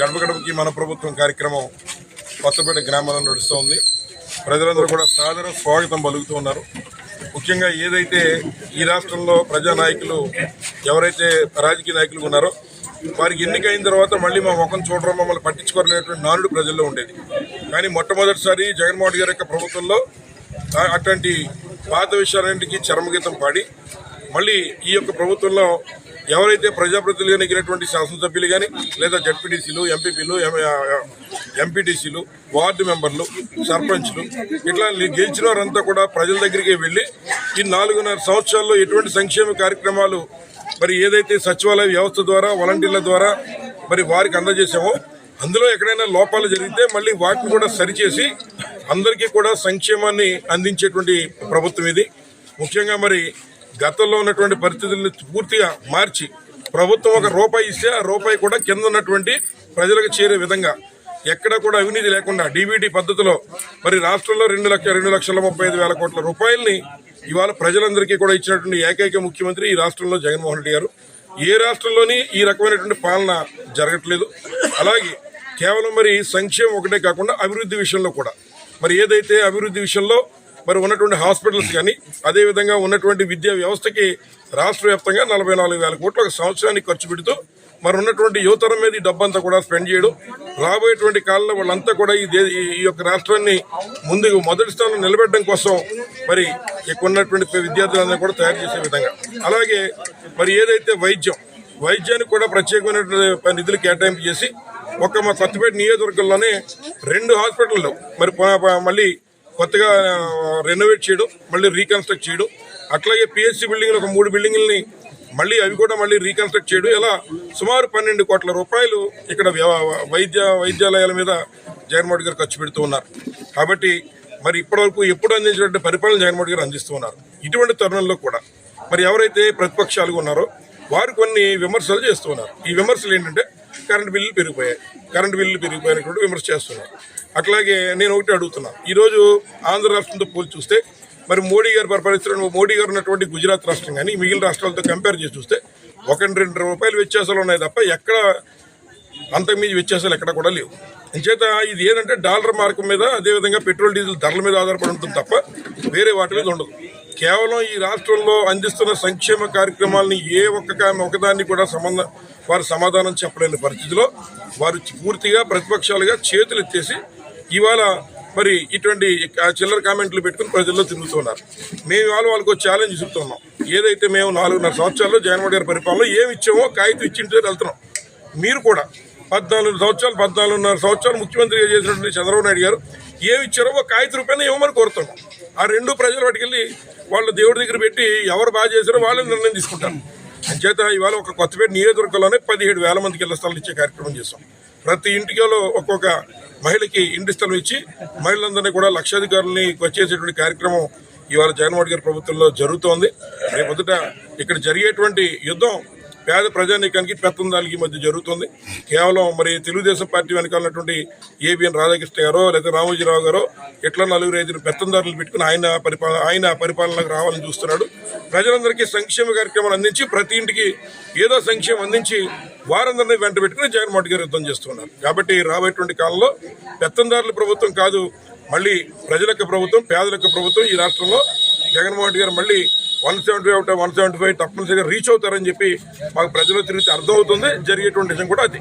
గడప గడపకి మన ప్రభుత్వం కార్యక్రమం కొత్తపేట గ్రామంలో నడుస్తోంది. ప్రజలందరూ కూడా సాదర స్వాగతం పలుకుతూ ఉన్నారు. ముఖ్యంగా ఏదైతే ఈ రాష్ట్రంలో ప్రజానాయకులు ఎవరైతే రాజకీయ నాయకులు ఉన్నారో వారికి ఎన్నికైన తర్వాత మళ్ళీ మా ముఖం చూడడం మమ్మల్ని పట్టించుకోరనేటువంటి నానుడు ప్రజల్లో ఉండేది. కానీ మొట్టమొదటిసారి జగన్మోహన్ గారి యొక్క ప్రభుత్వంలో అటువంటి అట్లాంటి పాత విషయాలన్నింటికి చరమగీతం పాడి మళ్ళీ ఈ యొక్క ప్రభుత్వంలో ఎవరైతే ప్రజాప్రతినిధులుగా ఎన్నికైనటువంటి శాసనసభ్యులు కానీ లేదా జడ్పీటీసీలు ఎంపీపీలు ఎంపీటీసీలు వార్డు మెంబర్లు సర్పంచ్లు ఇట్లా గెలిచిన వారంతా కూడా ప్రజల దగ్గరికి వెళ్ళి ఈ నాలుగున్నర సంవత్సరాల్లో ఎటువంటి సంక్షేమ కార్యక్రమాలు మరి ఏదైతే సచివాలయ వ్యవస్థ ద్వారా వాలంటీర్ల ద్వారా మరి వారికి అందజేసామో అందులో ఎక్కడైనా లోపాలు జరిగితే మళ్ళీ వాటిని కూడా సరిచేసి అందరికీ కూడా సంక్షేమాన్ని అందించేటువంటి ప్రభుత్వం ఇది. ముఖ్యంగా మరి గతంలో ఉన్నటువంటి పరిస్థితులను పూర్తిగా మార్చి ప్రభుత్వం ఒక రూపాయి ఇస్తే ఆ రూపాయి కూడా కింద ఉన్నటువంటి ప్రజలకు చేరే విధంగా ఎక్కడ కూడా అవినీతి లేకుండా డీబీటీ పద్ధతిలో మరి రాష్ట్రంలో రెండు లక్ష రెండు లక్షల ముప్పై ఐదు వేల కోట్ల రూపాయల్ని ఇవాళ ప్రజలందరికీ కూడా ఇచ్చినటువంటి ఏకైక ముఖ్యమంత్రి ఈ రాష్ట్రంలో జగన్మోహన్ రెడ్డి గారు. ఏ రాష్ట్రంలోని ఈ రకమైనటువంటి పాలన జరగట్లేదు. అలాగే కేవలం మరి సంక్షేమం ఒకటే కాకుండా అభివృద్ధి విషయంలో కూడా. మరి ఏదైతే అభివృద్ధి విషయంలో మరి ఉన్నటువంటి హాస్పిటల్స్ కానీ అదేవిధంగా ఉన్నటువంటి విద్యా వ్యవస్థకి రాష్ట్ర వ్యాప్తంగా నలభై నాలుగు వేల కోట్ల ఒక సంవత్సరానికి ఖర్చు పెడుతూ మరి ఉన్నటువంటి యువతరం మీద ఈ డబ్బంతా కూడా స్పెండ్ చేయడం రాబోయేటువంటి కాలంలో వాళ్ళంతా కూడా ఈ దే- ఈ- యొక్క రాష్ట్రాన్ని ముందుకు మొదటి స్థానంలో నిలబెట్టడం కోసం మరి ఇక్కడ ఉన్నటువంటి విద్యార్థులందరూ కూడా తయారు చేసే విధంగా. అలాగే మరి ఏదైతే వైద్యం వైద్యానికి కూడా ప్రత్యేకమైనటువంటి నిధులు కేటాయింపు చేసి ఒక మా కొత్తపేట నియోజకవర్గంలోనే రెండు హాస్పిటల్లో మరి మళ్ళీ కొత్తగా రెనోవేట్ చేయడం మళ్ళీ రీకన్స్ట్రక్ట్ చేయడం. అట్లాగే పిహెచ్సి బిల్డింగ్లు ఒక మూడు బిల్డింగ్లని మళ్ళీ అవి కూడా మళ్ళీ రీకన్స్ట్రక్ట్ చేయడం. ఇలా సుమారు పన్నెండు కోట్ల రూపాయలు ఇక్కడ వైద్య వైద్యాలయాల మీద జగన్మోహన్ గారు ఖర్చు పెడుతూ ఉన్నారు. కాబట్టి మరి ఇప్పటివరకు ఎప్పుడు అందించినటువంటి పరిపాలన జగన్మోహన్ గారు అందిస్తూ ఉన్నారు. ఇటువంటి తరుణంలో కూడా మరి ఎవరైతే ప్రతిపక్షాలుగా ఉన్నారో వారు కొన్ని విమర్శలు చేస్తూ ఉన్నారు. ఈ విమర్శలు ఏంటంటే కరెంటు బిల్లులు పెరిగిపోయాయి. కరెంటు బిల్లులు పెరిగిపోయినటువంటి విమర్శ చేస్తున్నారు. అట్లాగే నేను ఒకటి అడుగుతున్నాను ఈరోజు ఆంధ్ర రాష్ట్రంతో పోల్చి చూస్తే మరి మోడీ గారు పరిపాలిస్తున్న మోడీ గారు ఉన్నటువంటి గుజరాత్ రాష్ట్రం కానీ మిగిలిన రాష్ట్రాలతో కంపేర్ చేసి చూస్తే ఒకటి రెండు రూపాయలు వ్యత్యాసాలు ఉన్నాయి తప్ప ఎక్కడ అంతకుమించి వ్యత్యాసాలు ఎక్కడ కూడా లేవు. అంచేత ఇది ఏంటంటే డాలర్ మార్కు మీద అదేవిధంగా పెట్రోల్ డీజిల్ ధరల మీద ఆధారపడి ఉంటుంది తప్ప వేరే వాటి మీద ఉండదు. కేవలం ఈ రాష్ట్రంలో అందిస్తున్న సంక్షేమ కార్యక్రమాలని ఏ ఒక్క ఒకదాన్ని కూడా సంబంధం వారు సమాధానం చెప్పలేని పరిస్థితిలో వారు పూర్తిగా ప్రతిపక్షాలుగా చేతులు ఎత్తేసి ఇవాళ మరి ఇటువంటి చిల్లర కామెంట్లు పెట్టుకుని ప్రజల్లో తిరుగుతున్నారు. మేము ఇవాళ వాళ్ళకు ఛాలెంజ్ ఇస్తున్నాం ఏదైతే మేము నాలుగున్నర సంవత్సరాల్లో జగన్మోహన్ గారి పరిపాలనలో ఏమి ఇచ్చామో కాగితం ఇచ్చింటే వెళ్తున్నాం. మీరు కూడా పద్నాలుగు సంవత్సరాలు పద్నాలుగున్నర సంవత్సరాలు ముఖ్యమంత్రిగా చేసినటువంటి చంద్రబాబు నాయుడు గారు ఏమి ఇచ్చారో ఒక కాగిత రూపాయలు ఇవ్వమని కోరుతున్నాం. ఆ రెండు ప్రజలు వాటికెళ్ళి వాళ్ళ దేవుడి దగ్గర పెట్టి ఎవరు బాగా చేశారో వాళ్ళని నిర్ణయం తీసుకుంటారు. అంచేత ఇవాళ ఒక కొత్తపేట నియోజకవర్గంలోనే పదిహేడు వేల మందికి ఇళ్ళ స్థలాలు ఇచ్చే కార్యక్రమం చేస్తాం. ప్రతి ఇంటిలో ఒక్కొక్క మహిళకి ఇంటి స్థలం ఇచ్చి మహిళలందరినీ కూడా లక్షాధికారుల్ని వచ్చేసేటువంటి కార్యక్రమం ఇవాళ జగన్మోహన్ గారి ప్రభుత్వంలో జరుగుతోంది. రేపొద్దుట ఇక్కడ జరిగేటువంటి యుద్ధం పేద ప్రజానీకానికి పెత్తందానికి మధ్య జరుగుతుంది. కేవలం మరి తెలుగుదేశం పార్టీ వెనకాల ఉన్నటువంటి ఏబిఎన్ రాధాకృష్ణ గారో లేదా రామోజీరావు గారో ఇట్లా నలుగురు ఐదుగురు పెత్తందారులు పెట్టుకుని ఆయన పరిపాలన ఆయన పరిపాలనకు రావాలని చూస్తున్నాడు. ప్రజలందరికీ సంక్షేమ కార్యక్రమాలు అందించి ప్రతి ఇంటికి ఏదో సంక్షేమం అందించి వారందరినీ వెంట పెట్టుకుని జగన్మోహన్ గారు యుద్ధం చేస్తున్నారు. కాబట్టి రాబోయేటువంటి కాలంలో పెత్తందారుల ప్రభుత్వం కాదు మళ్ళీ ప్రజలకు ప్రభుత్వం పేదలకు ప్రభుత్వం ఈ రాష్ట్రంలో జగన్మోహన్ రెడ్డి గారు మళ్ళీ one seventy five one seventy five తప్పనిసరిగా రీచ్ అవుతారని చెప్పి మాకు ప్రజలు తిరిగి అర్థమవుతుంది. జరిగేటువంటి నిజం కూడా అది.